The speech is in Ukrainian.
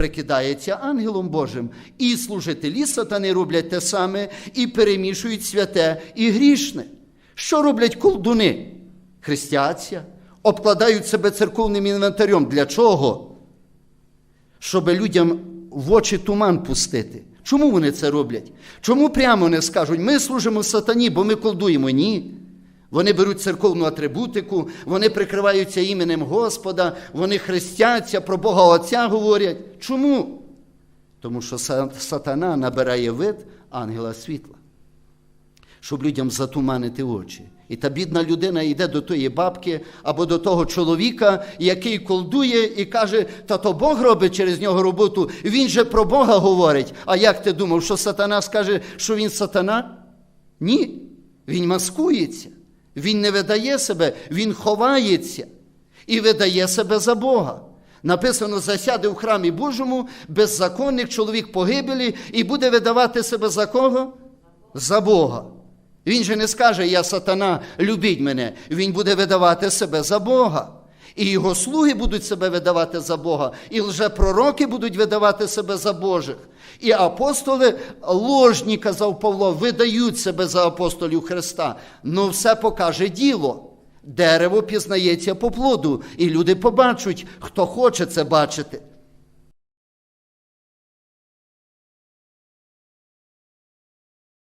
прикидається ангелом Божим. І служителі сатани роблять те саме і перемішують святе і грішне. Що роблять колдуни? Хрестяться, обкладають себе церковним інвентарем. Для чого? Щоб людям в очі туман пустити. Чому вони це роблять? Чому прямо не скажуть, ми служимо сатані, бо ми колдуємо? Ні. Вони беруть церковну атрибутику, вони прикриваються іменем Господа, вони хрестяться, про Бога Отця говорять. Чому? Тому що сатана набирає вид ангела світла, щоб людям затуманити очі. І та бідна людина йде до тої бабки або до того чоловіка, який колдує і каже, та то Бог робить через нього роботу, він же про Бога говорить. А як ти думав, що сатана скаже, що він сатана? Ні. Він маскується, він не видає себе, він ховається і видає себе за Бога. Написано, засяде в храмі Божому беззаконник чоловік погибелі і буде видавати себе за кого? За Бога. Він же не скаже, я сатана, любіть мене. Він буде видавати себе за Бога. І його слуги будуть себе видавати за Бога, і лжепророки будуть видавати себе за Божих. І апостоли ложні, казав Павло, видають себе за апостолів Христа. Ну все покаже діло. Дерево пізнається по плоду, і люди побачать, хто хоче це бачити.